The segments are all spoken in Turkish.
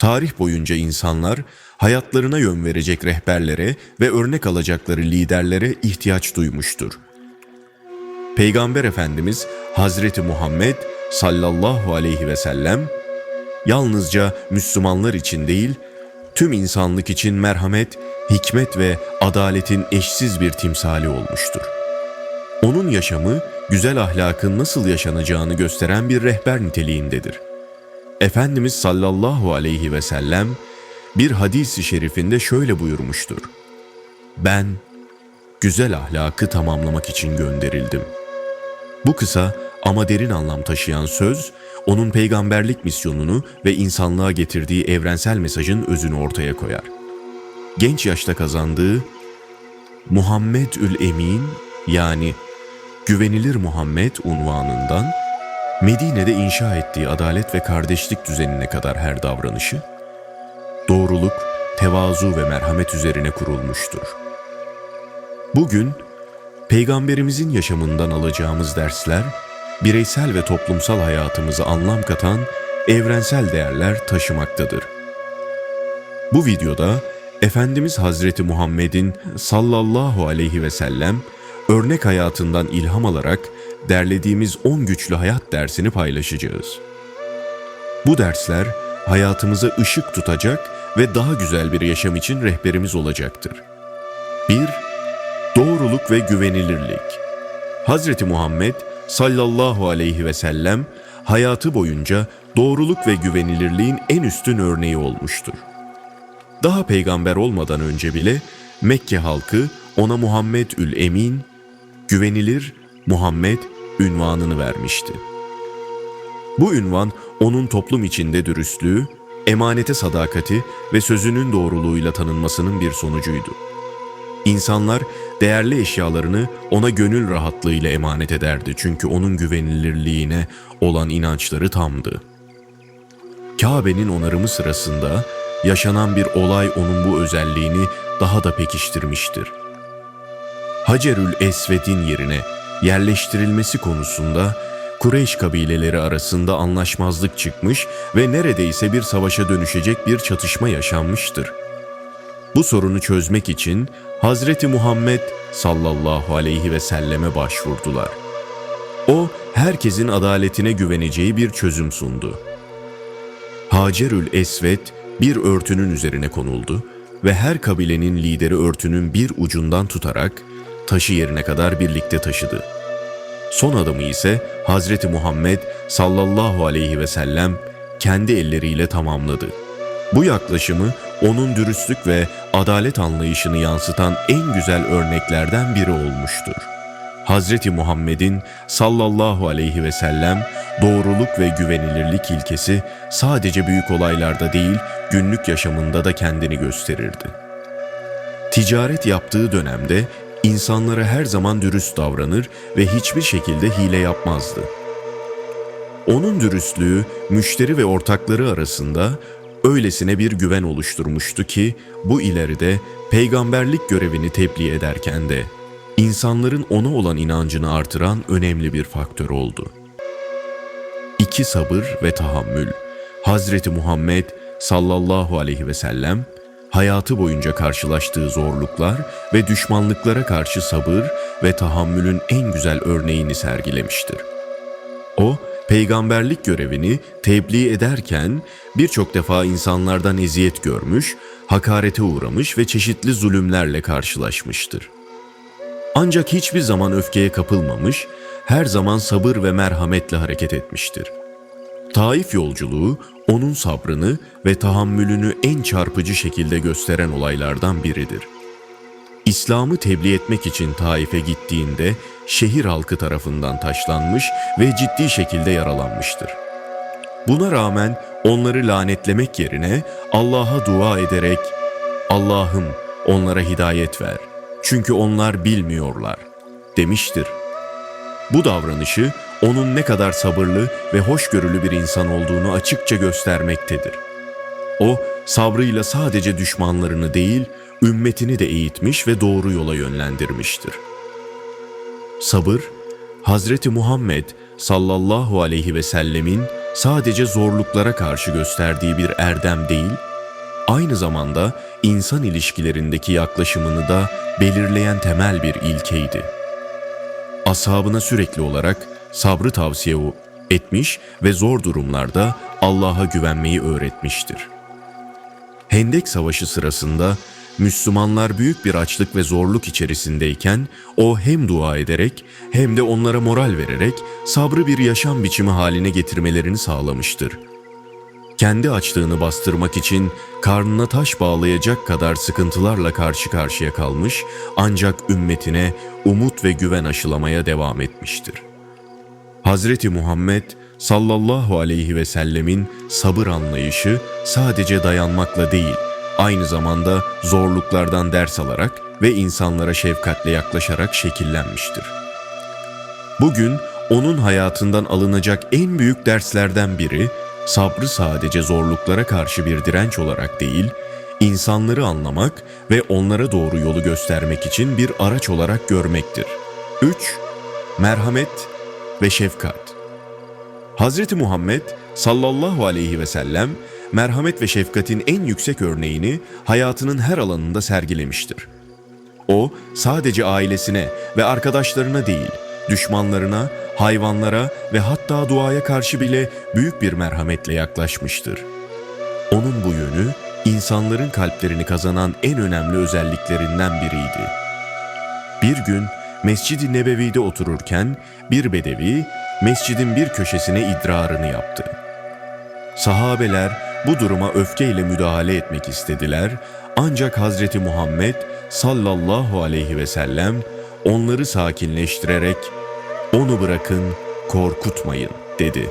Tarih boyunca insanlar hayatlarına yön verecek rehberlere ve örnek alacakları liderlere ihtiyaç duymuştur. Peygamber Efendimiz Hazreti Muhammed sallallahu aleyhi ve sellem yalnızca Müslümanlar için değil, tüm insanlık için merhamet, hikmet ve adaletin eşsiz bir timsali olmuştur. Onun yaşamı güzel ahlakın nasıl yaşanacağını gösteren bir rehber niteliğindedir. Efendimiz sallallahu aleyhi ve sellem bir hadisi şerifinde şöyle buyurmuştur. Ben güzel ahlakı tamamlamak için gönderildim. Bu kısa ama derin anlam taşıyan söz, onun peygamberlik misyonunu ve insanlığa getirdiği evrensel mesajın özünü ortaya koyar. Genç yaşta kazandığı Muhammedül Emin yani güvenilir Muhammed unvanından Medine'de inşa ettiği adalet ve kardeşlik düzenine kadar her davranışı, doğruluk, tevazu ve merhamet üzerine kurulmuştur. Bugün Peygamberimizin yaşamından alacağımız dersler, bireysel ve toplumsal hayatımıza anlam katan evrensel değerler taşımaktadır. Bu videoda Efendimiz Hazreti Muhammed'in sallallahu aleyhi ve sellem örnek hayatından ilham alarak derlediğimiz 10 güçlü hayat dersini paylaşacağız. Bu dersler hayatımıza ışık tutacak ve daha güzel bir yaşam için rehberimiz olacaktır. 1. Doğruluk ve güvenilirlik. Hazreti Muhammed sallallahu aleyhi ve sellem hayatı boyunca doğruluk ve güvenilirliğin en üstün örneği olmuştur. Daha peygamber olmadan önce bile Mekke halkı ona Muhammed ül Emin, güvenilir Muhammed ünvanını vermişti. Bu ünvan onun toplum içinde dürüstlüğü, emanete sadakati ve sözünün doğruluğuyla tanınmasının bir sonucuydu. İnsanlar değerli eşyalarını ona gönül rahatlığıyla emanet ederdi çünkü onun güvenilirliğine olan inançları tamdı. Kabe'nin onarımı sırasında yaşanan bir olay onun bu özelliğini daha da pekiştirmiştir. Hacerül Esved'in yerine yerleştirilmesi konusunda Kureyş kabileleri arasında anlaşmazlık çıkmış ve neredeyse bir savaşa dönüşecek bir çatışma yaşanmıştır. Bu sorunu çözmek için Hazreti Muhammed sallallahu aleyhi ve selleme başvurdular. O herkesin adaletine güveneceği bir çözüm sundu. Hacerül Esved bir örtünün üzerine konuldu ve her kabilenin lideri örtünün bir ucundan tutarak taşı yerine kadar birlikte taşıdı. Son adımı ise Hazreti Muhammed sallallahu aleyhi ve sellem kendi elleriyle tamamladı. Bu yaklaşımı onun dürüstlük ve adalet anlayışını yansıtan en güzel örneklerden biri olmuştur. Hazreti Muhammed'in sallallahu aleyhi ve sellem doğruluk ve güvenilirlik ilkesi sadece büyük olaylarda değil, günlük yaşamında da kendini gösterirdi. Ticaret yaptığı dönemde insanlara her zaman dürüst davranır ve hiçbir şekilde hile yapmazdı. Onun dürüstlüğü müşteri ve ortakları arasında öylesine bir güven oluşturmuştu ki bu ileride peygamberlik görevini tebliğ ederken de insanların ona olan inancını artıran önemli bir faktör oldu. İki sabır ve tahammül. Hazreti Muhammed sallallahu aleyhi ve sellem hayatı boyunca karşılaştığı zorluklar ve düşmanlıklara karşı sabır ve tahammülün en güzel örneğini sergilemiştir. O, peygamberlik görevini tebliğ ederken birçok defa insanlardan eziyet görmüş, hakarete uğramış ve çeşitli zulümlerle karşılaşmıştır. Ancak hiçbir zaman öfkeye kapılmamış, her zaman sabır ve merhametle hareket etmiştir. Taif yolculuğu onun sabrını ve tahammülünü en çarpıcı şekilde gösteren olaylardan biridir. İslam'ı tebliğ etmek için Taif'e gittiğinde şehir halkı tarafından taşlanmış ve ciddi şekilde yaralanmıştır. Buna rağmen onları lanetlemek yerine Allah'a dua ederek Allah'ım onlara hidayet ver çünkü onlar bilmiyorlar demiştir. Bu davranışı onun ne kadar sabırlı ve hoşgörülü bir insan olduğunu açıkça göstermektedir. O, sabrıyla sadece düşmanlarını değil, ümmetini de eğitmiş ve doğru yola yönlendirmiştir. Sabır, Hazreti Muhammed sallallahu aleyhi ve sellemin sadece zorluklara karşı gösterdiği bir erdem değil, aynı zamanda insan ilişkilerindeki yaklaşımını da belirleyen temel bir ilkeydi. Ashabına sürekli olarak sabrı tavsiye etmiş ve zor durumlarda Allah'a güvenmeyi öğretmiştir. Hendek Savaşı sırasında Müslümanlar büyük bir açlık ve zorluk içerisindeyken o hem dua ederek hem de onlara moral vererek sabrı bir yaşam biçimi haline getirmelerini sağlamıştır. Kendi açlığını bastırmak için karnına taş bağlayacak kadar sıkıntılarla karşı karşıya kalmış ancak ümmetine umut ve güven aşılamaya devam etmiştir. Hazreti Muhammed sallallahu aleyhi ve sellemin sabır anlayışı sadece dayanmakla değil, aynı zamanda zorluklardan ders alarak ve insanlara şefkatle yaklaşarak şekillenmiştir. Bugün onun hayatından alınacak en büyük derslerden biri, sabrı sadece zorluklara karşı bir direnç olarak değil, insanları anlamak ve onlara doğru yolu göstermek için bir araç olarak görmektir. 3. Merhamet ve şefkat. Hazreti Muhammed sallallahu aleyhi ve sellem merhamet ve şefkatin en yüksek örneğini hayatının her alanında sergilemiştir. O sadece ailesine ve arkadaşlarına değil, düşmanlarına, hayvanlara ve hatta duaya karşı bile büyük bir merhametle yaklaşmıştır. Onun bu yönü insanların kalplerini kazanan en önemli özelliklerinden biriydi. Bir gün Mescid-i Nebevi'de otururken bir bedevi mescidin bir köşesine idrarını yaptı. Sahabeler bu duruma öfkeyle müdahale etmek istediler ancak Hazreti Muhammed sallallahu aleyhi ve sellem onları sakinleştirerek onu bırakın korkutmayın dedi.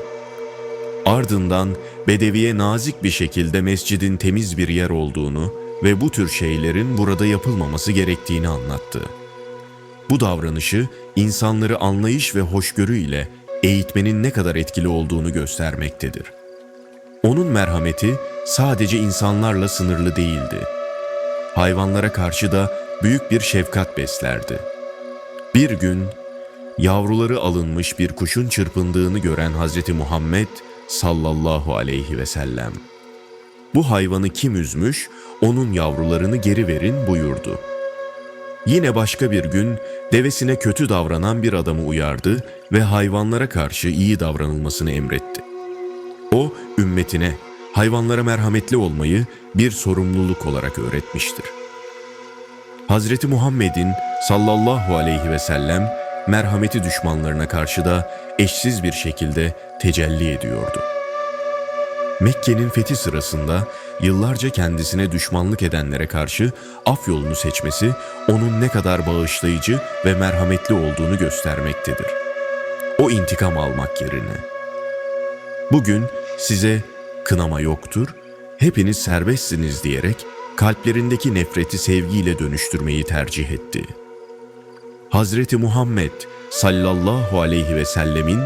Ardından Bedevi'ye nazik bir şekilde mescidin temiz bir yer olduğunu ve bu tür şeylerin burada yapılmaması gerektiğini anlattı. Bu davranışı insanları anlayış ve hoşgörü ile eğitmenin ne kadar etkili olduğunu göstermektedir. Onun merhameti sadece insanlarla sınırlı değildi. Hayvanlara karşı da büyük bir şefkat beslerdi. Bir gün yavruları alınmış bir kuşun çırpındığını gören Hazreti Muhammed sallallahu aleyhi ve sellem bu hayvanı kim üzmüş, onun yavrularını geri verin buyurdu. Yine başka bir gün devesine kötü davranan bir adamı uyardı ve hayvanlara karşı iyi davranılmasını emretti. O ümmetine hayvanlara merhametli olmayı bir sorumluluk olarak öğretmiştir. Hazreti Muhammed'in sallallahu aleyhi ve sellem merhameti düşmanlarına karşı da eşsiz bir şekilde tecelli ediyordu. Mekke'nin fethi sırasında yıllarca kendisine düşmanlık edenlere karşı af yolunu seçmesi onun ne kadar bağışlayıcı ve merhametli olduğunu göstermektedir. O intikam almak yerine. Bugün size kınama yoktur, hepiniz serbestsiniz diyerek kalplerindeki nefreti sevgiyle dönüştürmeyi tercih etti. Hazreti Muhammed sallallahu aleyhi ve sellemin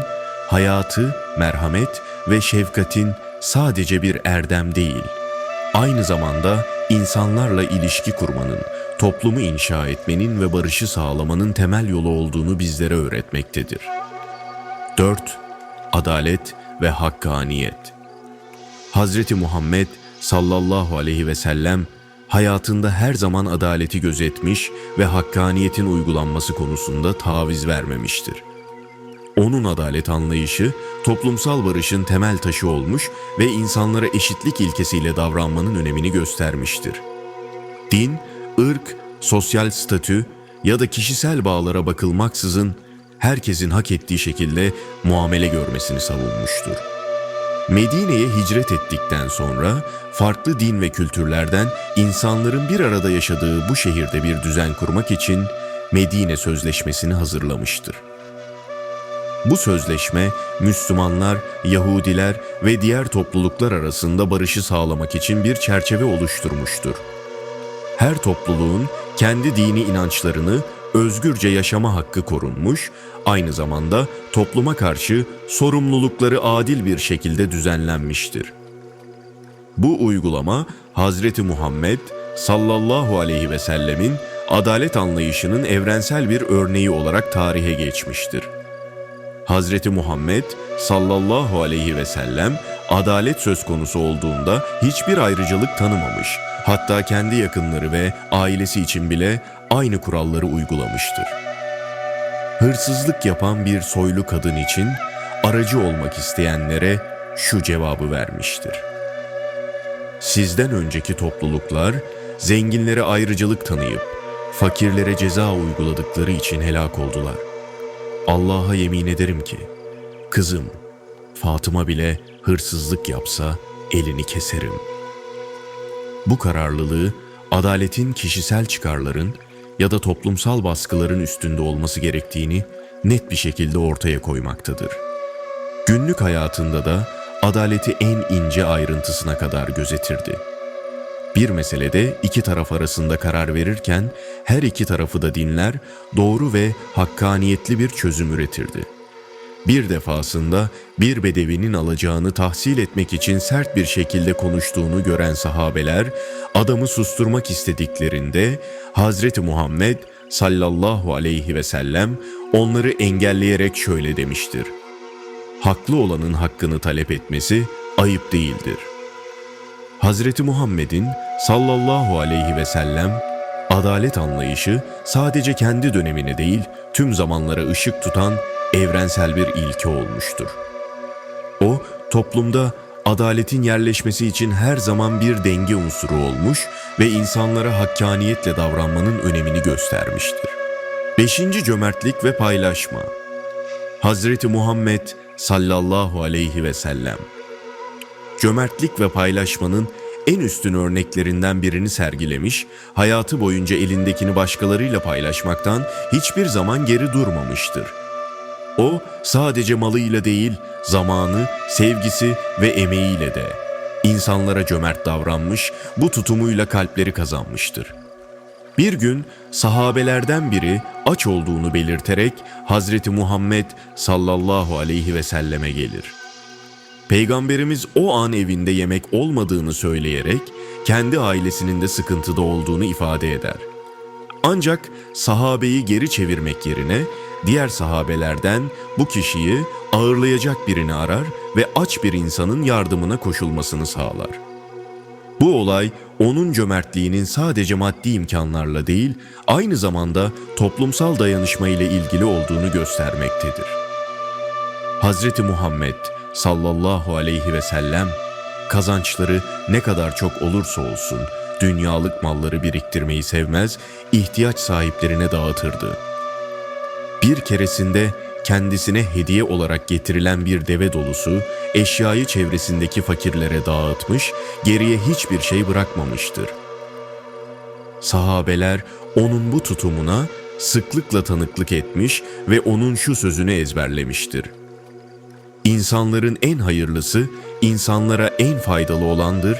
hayatı, merhamet ve şefkatin sadece bir erdem değil, aynı zamanda insanlarla ilişki kurmanın, toplumu inşa etmenin ve barışı sağlamanın temel yolu olduğunu bizlere öğretmektedir. 4. Adalet ve hakkaniyet. Hazreti Muhammed sallallahu aleyhi ve sellem hayatında her zaman adaleti gözetmiş ve hakkaniyetin uygulanması konusunda taviz vermemiştir. Onun adalet anlayışı toplumsal barışın temel taşı olmuş ve insanlara eşitlik ilkesiyle davranmanın önemini göstermiştir. Din, ırk, sosyal statü ya da kişisel bağlara bakılmaksızın herkesin hak ettiği şekilde muamele görmesini savunmuştur. Medine'ye hicret ettikten sonra farklı din ve kültürlerden insanların bir arada yaşadığı bu şehirde bir düzen kurmak için Medine Sözleşmesi'ni hazırlamıştır. Bu sözleşme Müslümanlar, Yahudiler ve diğer topluluklar arasında barışı sağlamak için bir çerçeve oluşturmuştur. Her topluluğun kendi dini inançlarını özgürce yaşama hakkı korunmuş, aynı zamanda topluma karşı sorumlulukları adil bir şekilde düzenlenmiştir. Bu uygulama Hazreti Muhammed sallallahu aleyhi ve sellemin adalet anlayışının evrensel bir örneği olarak tarihe geçmiştir. Hazreti Muhammed sallallahu aleyhi ve sellem adalet söz konusu olduğunda hiçbir ayrıcalık tanımamış. Hatta kendi yakınları ve ailesi için bile aynı kuralları uygulamıştır. Hırsızlık yapan bir soylu kadın için aracı olmak isteyenlere şu cevabı vermiştir. Sizden önceki topluluklar zenginlere ayrıcalık tanıyıp fakirlere ceza uyguladıkları için helak oldular. Allah'a yemin ederim ki kızım Fatıma bile hırsızlık yapsa elini keserim. Bu kararlılığı adaletin kişisel çıkarların ya da toplumsal baskıların üstünde olması gerektiğini net bir şekilde ortaya koymaktadır. Günlük hayatında da adaleti en ince ayrıntısına kadar gözetirdi. Bir meselede iki taraf arasında karar verirken her iki tarafı da dinler, doğru ve hakkaniyetli bir çözüm üretirdi. Bir defasında bir bedevinin alacağını tahsil etmek için sert bir şekilde konuştuğunu gören sahabeler adamı susturmak istediklerinde Hazreti Muhammed sallallahu aleyhi ve sellem onları engelleyerek şöyle demiştir. Haklı olanın hakkını talep etmesi ayıp değildir. Hazreti Muhammed'in sallallahu aleyhi ve sellem adalet anlayışı sadece kendi dönemine değil tüm zamanlara ışık tutan evrensel bir ilke olmuştur. O toplumda adaletin yerleşmesi için her zaman bir denge unsuru olmuş ve insanlara hakkaniyetle davranmanın önemini göstermiştir. Beşinci cömertlik ve paylaşma. Hazreti Muhammed sallallahu aleyhi ve sellem cömertlik ve paylaşmanın en üstün örneklerinden birini sergilemiş, hayatı boyunca elindekini başkalarıyla paylaşmaktan hiçbir zaman geri durmamıştır. O sadece malıyla değil, zamanı, sevgisi ve emeğiyle de insanlara cömert davranmış, bu tutumuyla kalpleri kazanmıştır. Bir gün sahabelerden biri aç olduğunu belirterek Hazreti Muhammed sallallahu aleyhi ve selleme gelir. Peygamberimiz o an evinde yemek olmadığını söyleyerek kendi ailesinin de sıkıntıda olduğunu ifade eder. Ancak sahabeyi geri çevirmek yerine diğer sahabelerden bu kişiyi ağırlayacak birini arar ve aç bir insanın yardımına koşulmasını sağlar. Bu olay onun cömertliğinin sadece maddi imkanlarla değil, aynı zamanda toplumsal dayanışma ile ilgili olduğunu göstermektedir. Hazreti Muhammed sallallahu aleyhi ve sellem kazançları ne kadar çok olursa olsun dünyalık malları biriktirmeyi sevmez, ihtiyaç sahiplerine dağıtırdı. Bir keresinde kendisine hediye olarak getirilen bir deve dolusu eşyayı çevresindeki fakirlere dağıtmış, geriye hiçbir şey bırakmamıştır. Sahabeler onun bu tutumuna sıklıkla tanıklık etmiş ve onun şu sözünü ezberlemiştir. İnsanların en hayırlısı, insanlara en faydalı olandır.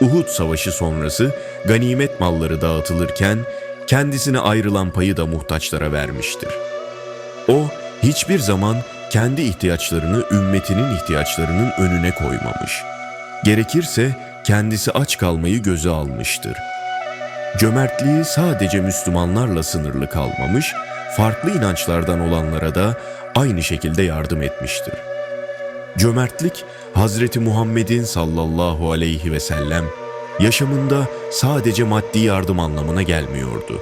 Uhud savaşı sonrası ganimet malları dağıtılırken kendisine ayrılan payı da muhtaçlara vermiştir. O hiçbir zaman kendi ihtiyaçlarını ümmetinin ihtiyaçlarının önüne koymamış. Gerekirse kendisi aç kalmayı göze almıştır. Cömertliği sadece Müslümanlarla sınırlı kalmamış, farklı inançlardan olanlara da aynı şekilde yardım etmiştir. Cömertlik Hazreti Muhammed'in sallallahu aleyhi ve sellem yaşamında sadece maddi yardım anlamına gelmiyordu.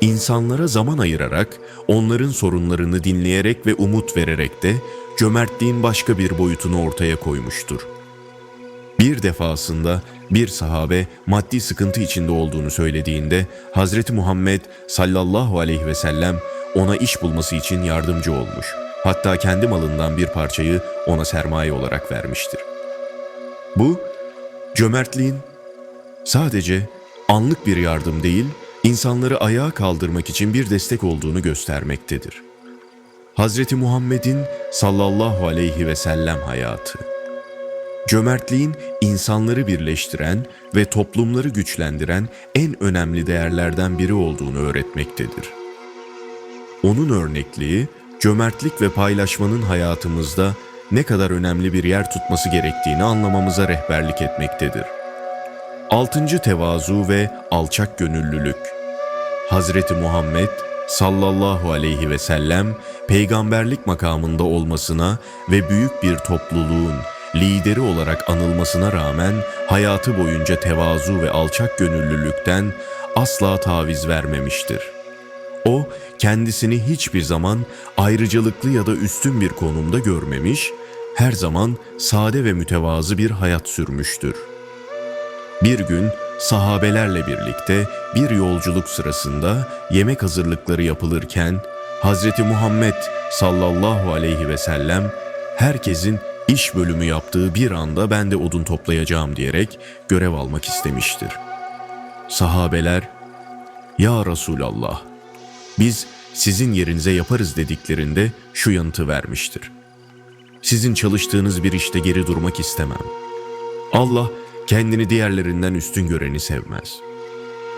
İnsanlara zaman ayırarak, onların sorunlarını dinleyerek ve umut vererek de cömertliğin başka bir boyutunu ortaya koymuştur. Bir defasında bir sahabe maddi sıkıntı içinde olduğunu söylediğinde Hazreti Muhammed sallallahu aleyhi ve sellem ona iş bulması için yardımcı olmuş. Hatta kendi malından bir parçayı ona sermaye olarak vermiştir. Bu cömertliğin sadece anlık bir yardım değil, insanları ayağa kaldırmak için bir destek olduğunu göstermektedir. Hazreti Muhammed'in sallallahu aleyhi ve sellem hayatı Cömertliğin insanları birleştiren ve toplumları güçlendiren en önemli değerlerden biri olduğunu öğretmektedir. Onun örnekliği, cömertlik ve paylaşmanın hayatımızda ne kadar önemli bir yer tutması gerektiğini anlamamıza rehberlik etmektedir. Altıncı tevazu ve alçak gönüllülük. Hazreti Muhammed sallallahu aleyhi ve sellem peygamberlik makamında olmasına ve büyük bir topluluğun lideri olarak anılmasına rağmen hayatı boyunca tevazu ve alçak gönüllülükten asla taviz vermemiştir. O kendisini hiçbir zaman ayrıcalıklı ya da üstün bir konumda görmemiş, her zaman sade ve mütevazı bir hayat sürmüştür. Bir gün sahabelerle birlikte bir yolculuk sırasında yemek hazırlıkları yapılırken Hazreti Muhammed sallallahu aleyhi ve sellem herkesin iş bölümü yaptığı bir anda ben de odun toplayacağım diyerek görev almak istemiştir. Sahabeler, Ya Resulallah, biz sizin yerinize yaparız dediklerinde şu yanıtı vermiştir. Sizin çalıştığınız bir işte geri durmak istemem. Allah kendini diğerlerinden üstün göreni sevmez.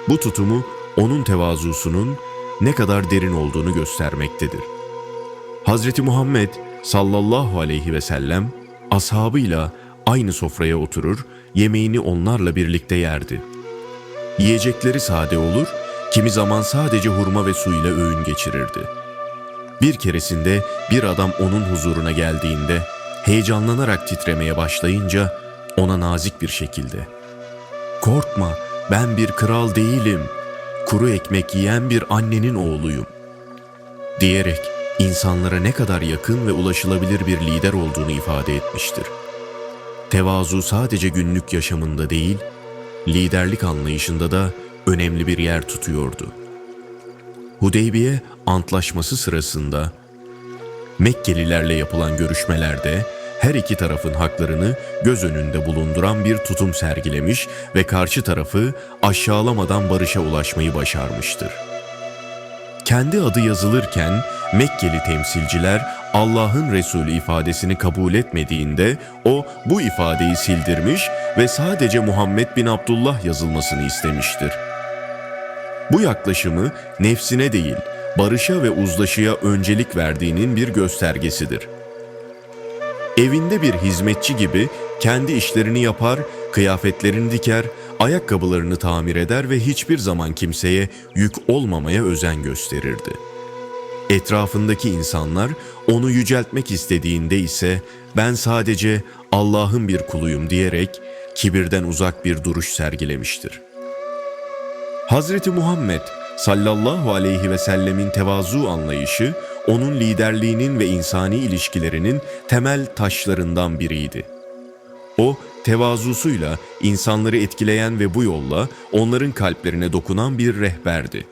Bu tutumu onun tevazusunun ne kadar derin olduğunu göstermektedir. Hazreti Muhammed sallallahu aleyhi ve sellem ashabıyla aynı sofraya oturur, yemeğini onlarla birlikte yerdi. Yiyecekleri sade olur, kimi zaman sadece hurma ve su ile öğün geçirirdi. Bir keresinde bir adam onun huzuruna geldiğinde heyecanlanarak titremeye başlayınca ona nazik bir şekilde "Korkma, ben bir kral değilim. Kuru ekmek yiyen bir annenin oğluyum." diyerek insanlara ne kadar yakın ve ulaşılabilir bir lider olduğunu ifade etmiştir. Tevazu sadece günlük yaşamında değil, liderlik anlayışında da önemli bir yer tutuyordu. Hudeybiye Antlaşması sırasında Mekkelilerle yapılan görüşmelerde her iki tarafın haklarını göz önünde bulunduran bir tutum sergilemiş ve karşı tarafı aşağılamadan barışa ulaşmayı başarmıştır. Kendi adı yazılırken Mekkeli temsilciler Allah'ın Resulü ifadesini kabul etmediğinde o bu ifadeyi sildirmiş ve sadece Muhammed bin Abdullah yazılmasını istemiştir. Bu yaklaşımı nefsine değil, barışa ve uzlaşıya öncelik verdiğinin bir göstergesidir. Evinde bir hizmetçi gibi kendi işlerini yapar, kıyafetlerini diker, ayakkabılarını tamir eder ve hiçbir zaman kimseye yük olmamaya özen gösterirdi. Etrafındaki insanlar onu yüceltmek istediğinde ise ben sadece Allah'ın bir kuluyum diyerek kibirden uzak bir duruş sergilemiştir. Hazreti Muhammed sallallahu aleyhi ve sellemin tevazu anlayışı onun liderliğinin ve insani ilişkilerinin temel taşlarından biriydi. O tevazusuyla insanları etkileyen ve bu yolla onların kalplerine dokunan bir rehberdi.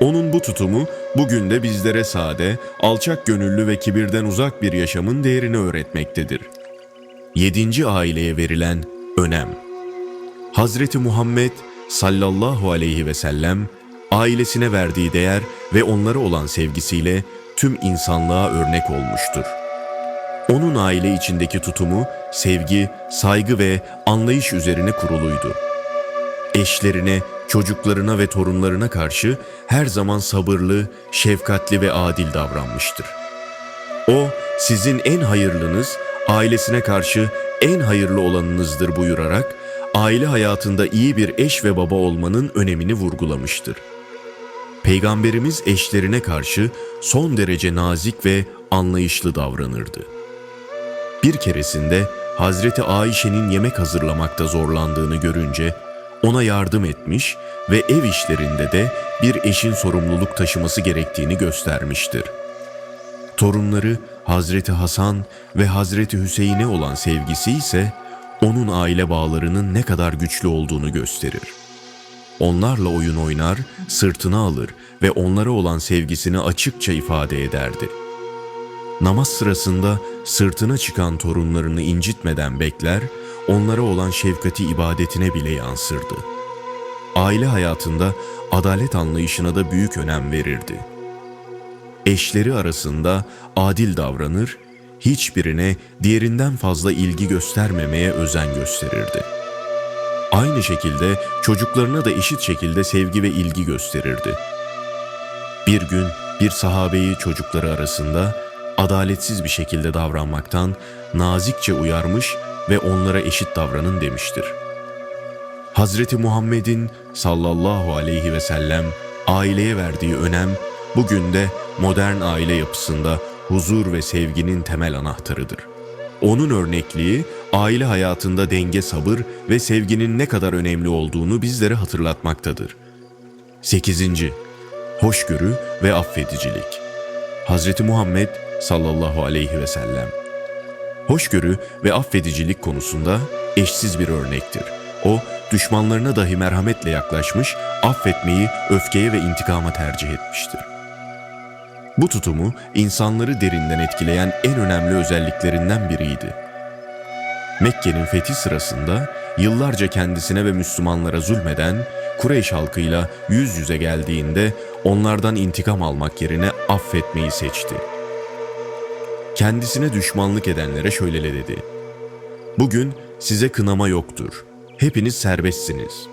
Onun bu tutumu bugün de bizlere sade, alçak gönüllü ve kibirden uzak bir yaşamın değerini öğretmektedir. Yedinci aileye verilen önem. Hazreti Muhammed sallallahu aleyhi ve sellem ailesine verdiği değer ve onlara olan sevgisiyle tüm insanlığa örnek olmuştur. Onun aile içindeki tutumu sevgi, saygı ve anlayış üzerine kuruluydu. Eşlerine, çocuklarına ve torunlarına karşı her zaman sabırlı, şefkatli ve adil davranmıştır. O, sizin en hayırlınız, ailesine karşı en hayırlı olanınızdır buyurarak, aile hayatında iyi bir eş ve baba olmanın önemini vurgulamıştır. Peygamberimiz eşlerine karşı son derece nazik ve anlayışlı davranırdı. Bir keresinde Hazreti Ayşe'nin yemek hazırlamakta zorlandığını görünce ona yardım etmiş ve ev işlerinde de bir eşin sorumluluk taşıması gerektiğini göstermiştir. Torunları Hazreti Hasan ve Hazreti Hüseyin'e olan sevgisi ise onun aile bağlarının ne kadar güçlü olduğunu gösterir. Onlarla oyun oynar, sırtına alır ve onlara olan sevgisini açıkça ifade ederdi. Namaz sırasında sırtına çıkan torunlarını incitmeden bekler, onlara olan şefkati ibadetine bile yansırdı. Aile hayatında adalet anlayışına da büyük önem verirdi. Eşleri arasında adil davranır, hiçbirine diğerinden fazla ilgi göstermemeye özen gösterirdi. Aynı şekilde çocuklarına da eşit şekilde sevgi ve ilgi gösterirdi. Bir gün bir sahabeyi çocukları arasında adaletsiz bir şekilde davranmaktan nazikçe uyarmış ve onlara eşit davranın demiştir. Hazreti Muhammed'in sallallahu aleyhi ve sellem aileye verdiği önem bugün de modern aile yapısında huzur ve sevginin temel anahtarıdır. Onun örnekliği aile hayatında denge, sabır ve sevginin ne kadar önemli olduğunu bizlere hatırlatmaktadır. 8. Hoşgörü ve affedicilik. Hazreti Muhammed sallallahu aleyhi ve sellem Hoşgörü ve affedicilik konusunda eşsiz bir örnektir. O, düşmanlarına dahi merhametle yaklaşmış, affetmeyi öfkeye ve intikama tercih etmiştir. Bu tutumu insanları derinden etkileyen en önemli özelliklerinden biriydi. Mekke'nin fethi sırasında yıllarca kendisine ve Müslümanlara zulmeden Kureyş halkıyla yüz yüze geldiğinde onlardan intikam almak yerine affetmeyi seçti. Kendisine düşmanlık edenlere şöyle dedi. Bugün size kınama yoktur. Hepiniz serbestsiniz.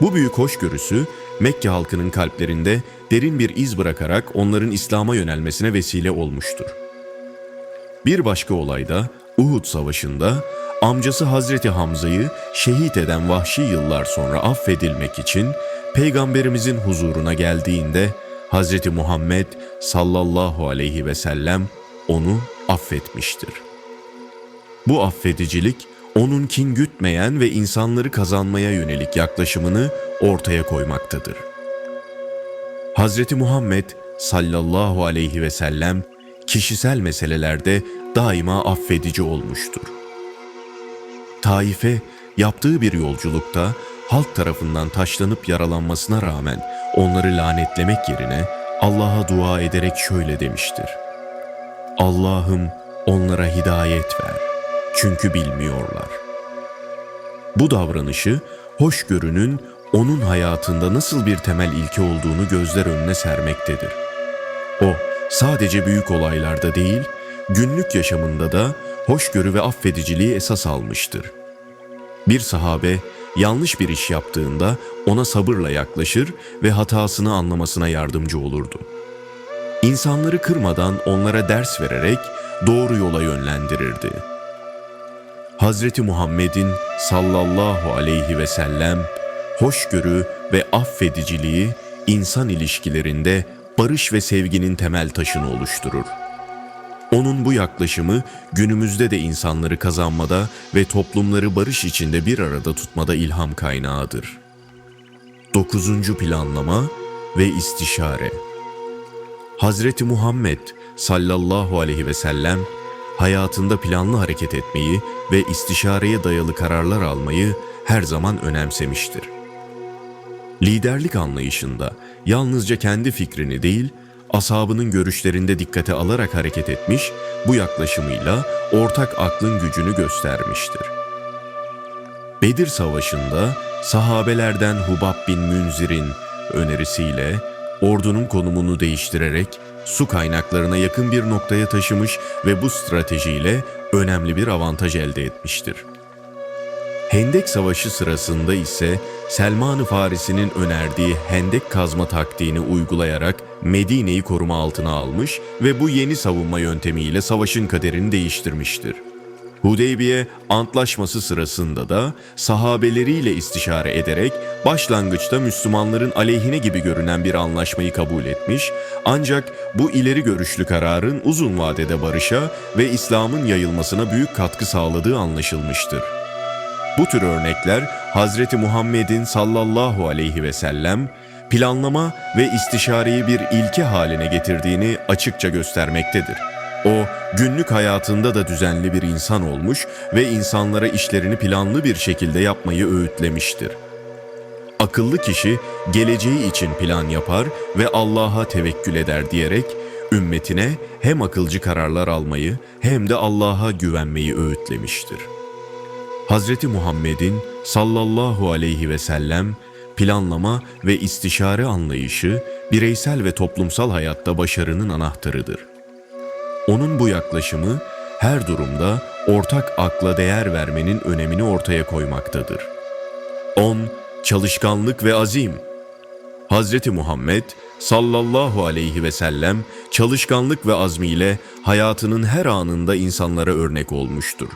Bu büyük hoşgörüsü Mekke halkının kalplerinde derin bir iz bırakarak onların İslam'a yönelmesine vesile olmuştur. Bir başka olayda Uhud Savaşı'nda amcası Hazreti Hamza'yı şehit eden vahşi yıllar sonra affedilmek için Peygamberimizin huzuruna geldiğinde Hazreti Muhammed sallallahu aleyhi ve sellem onu affetmiştir. Bu affedicilik onun kin gütmeyen ve insanları kazanmaya yönelik yaklaşımını ortaya koymaktadır. Hazreti Muhammed sallallahu aleyhi ve sellem kişisel meselelerde daima affedici olmuştur. Taif'e yaptığı bir yolculukta halk tarafından taşlanıp yaralanmasına rağmen onları lanetlemek yerine Allah'a dua ederek şöyle demiştir. Allah'ım onlara hidayet ver. Çünkü bilmiyorlar. Bu davranışı hoşgörünün onun hayatında nasıl bir temel ilke olduğunu gözler önüne sermektedir. O sadece büyük olaylarda değil, günlük yaşamında da hoşgörü ve affediciliği esas almıştır. Bir sahabe yanlış bir iş yaptığında ona sabırla yaklaşır ve hatasını anlamasına yardımcı olurdu. İnsanları kırmadan onlara ders vererek doğru yola yönlendirirdi. Hazreti Muhammed'in sallallahu aleyhi ve sellem hoşgörü ve affediciliği insan ilişkilerinde barış ve sevginin temel taşını oluşturur. Onun bu yaklaşımı günümüzde de insanları kazanmada ve toplumları barış içinde bir arada tutmada ilham kaynağıdır. 9. Planlama ve istişare Hazreti Muhammed sallallahu aleyhi ve sellem hayatında planlı hareket etmeyi ve istişareye dayalı kararlar almayı her zaman önemsemiştir. Liderlik anlayışında yalnızca kendi fikrini değil, ashabının görüşlerinde dikkate alarak hareket etmiş, bu yaklaşımıyla ortak aklın gücünü göstermiştir. Bedir Savaşı'nda sahabelerden Hubab bin Münzir'in önerisiyle ordunun konumunu değiştirerek su kaynaklarına yakın bir noktaya taşımış ve bu stratejiyle önemli bir avantaj elde etmiştir. Hendek Savaşı sırasında ise Selman-ı Farisi'nin önerdiği hendek kazma taktiğini uygulayarak Medine'yi koruma altına almış ve bu yeni savunma yöntemiyle savaşın kaderini değiştirmiştir. Hudeybiye antlaşması sırasında da sahabeleriyle istişare ederek başlangıçta Müslümanların aleyhine gibi görünen bir anlaşmayı kabul etmiş ancak bu ileri görüşlü kararın uzun vadede barışa ve İslam'ın yayılmasına büyük katkı sağladığı anlaşılmıştır. Bu tür örnekler Hazreti Muhammed'in sallallahu aleyhi ve sellem planlama ve istişareyi bir ilke haline getirdiğini açıkça göstermektedir. O günlük hayatında da düzenli bir insan olmuş ve insanlara işlerini planlı bir şekilde yapmayı öğütlemiştir. Akıllı kişi geleceği için plan yapar ve Allah'a tevekkül eder diyerek ümmetine hem akılcı kararlar almayı hem de Allah'a güvenmeyi öğütlemiştir. Hazreti Muhammed'in sallallahu aleyhi ve sellem planlama ve istişare anlayışı bireysel ve toplumsal hayatta başarının anahtarıdır. Onun bu yaklaşımı her durumda ortak akla değer vermenin önemini ortaya koymaktadır. 10. Çalışkanlık ve azim Hazreti Muhammed sallallahu aleyhi ve sellem çalışkanlık ve azmiyle hayatının her anında insanlara örnek olmuştur.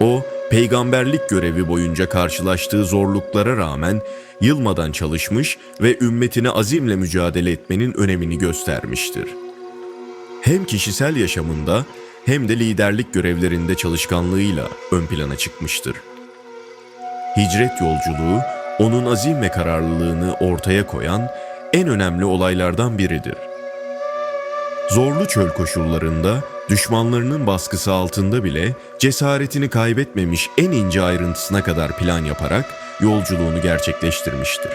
O peygamberlik görevi boyunca karşılaştığı zorluklara rağmen yılmadan çalışmış ve ümmetine azimle mücadele etmenin önemini göstermiştir. Hem kişisel yaşamında hem de liderlik görevlerinde çalışkanlığıyla ön plana çıkmıştır. Hicret yolculuğu onun azim ve kararlılığını ortaya koyan en önemli olaylardan biridir. Zorlu çöl koşullarında düşmanlarının baskısı altında bile cesaretini kaybetmemiş en ince ayrıntısına kadar plan yaparak yolculuğunu gerçekleştirmiştir.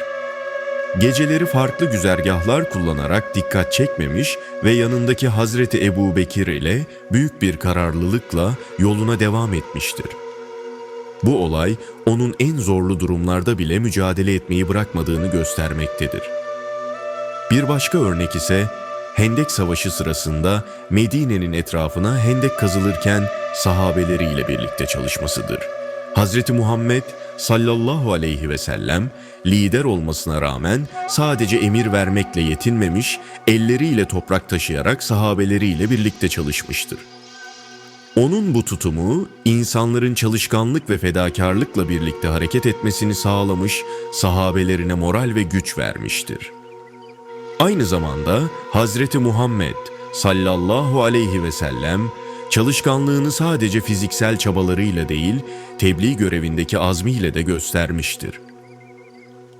Geceleri farklı güzergahlar kullanarak dikkat çekmemiş ve yanındaki Hazreti Ebu Bekir ile büyük bir kararlılıkla yoluna devam etmiştir. Bu olay onun en zorlu durumlarda bile mücadele etmeyi bırakmadığını göstermektedir. Bir başka örnek ise Hendek Savaşı sırasında Medine'nin etrafına hendek kazılırken sahabeleriyle birlikte çalışmasıdır. Hazreti Muhammed sallallahu aleyhi ve sellem lider olmasına rağmen sadece emir vermekle yetinmemiş, elleriyle toprak taşıyarak sahabeleriyle birlikte çalışmıştır. Onun bu tutumu insanların çalışkanlık ve fedakarlıkla birlikte hareket etmesini sağlamış, sahabelerine moral ve güç vermiştir. Aynı zamanda Hazreti Muhammed sallallahu aleyhi ve sellem çalışkanlığını sadece fiziksel çabalarıyla değil, tebliğ görevindeki azmiyle de göstermiştir.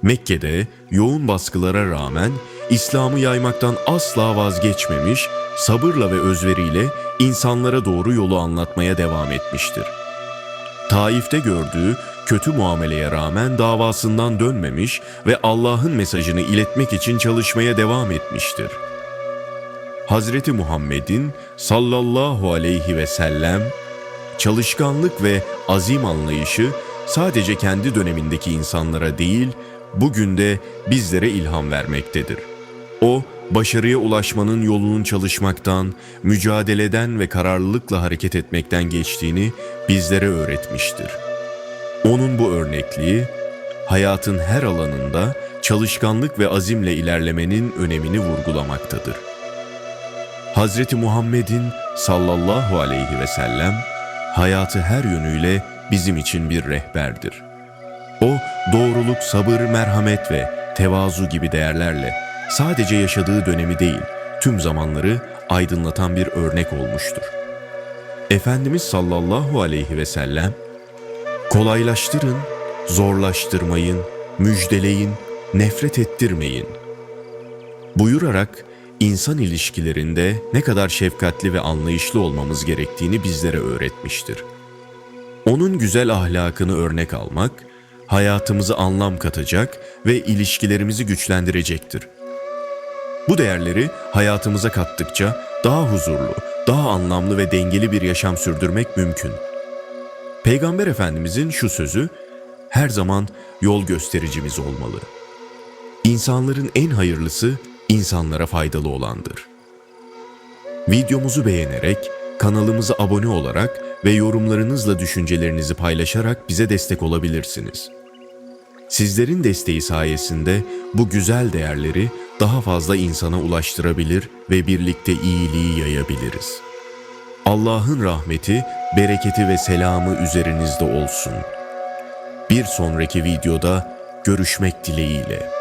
Mekke'de yoğun baskılara rağmen İslam'ı yaymaktan asla vazgeçmemiş, sabırla ve özveriyle insanlara doğru yolu anlatmaya devam etmiştir. Taif'te gördüğü kötü muameleye rağmen davasından dönmemiş ve Allah'ın mesajını iletmek için çalışmaya devam etmiştir. Hazreti Muhammed'in sallallahu aleyhi ve sellem çalışkanlık ve azim anlayışı sadece kendi dönemindeki insanlara değil, bugün de bizlere ilham vermektedir. O, başarıya ulaşmanın yolunun çalışmaktan, mücadeleden ve kararlılıkla hareket etmekten geçtiğini bizlere öğretmiştir. Onun bu örnekliği, hayatın her alanında çalışkanlık ve azimle ilerlemenin önemini vurgulamaktadır. Hazreti Muhammed'in sallallahu aleyhi ve sellem hayatı her yönüyle bizim için bir rehberdir. O doğruluk, sabır, merhamet ve tevazu gibi değerlerle sadece yaşadığı dönemi değil, tüm zamanları aydınlatan bir örnek olmuştur. Efendimiz sallallahu aleyhi ve sellem kolaylaştırın, zorlaştırmayın, müjdeleyin, nefret ettirmeyin. Buyurarak insan ilişkilerinde ne kadar şefkatli ve anlayışlı olmamız gerektiğini bizlere öğretmiştir. Onun güzel ahlakını örnek almak, hayatımıza anlam katacak ve ilişkilerimizi güçlendirecektir. Bu değerleri hayatımıza kattıkça daha huzurlu, daha anlamlı ve dengeli bir yaşam sürdürmek mümkün. Peygamber Efendimizin şu sözü her zaman yol göstericimiz olmalı. İnsanların en hayırlısı insanlara faydalı olandır. Videomuzu beğenerek, kanalımıza abone olarak ve yorumlarınızla düşüncelerinizi paylaşarak bize destek olabilirsiniz. Sizlerin desteği sayesinde bu güzel değerleri daha fazla insana ulaştırabilir ve birlikte iyiliği yayabiliriz. Allah'ın rahmeti, bereketi ve selamı üzerinizde olsun. Bir sonraki videoda görüşmek dileğiyle.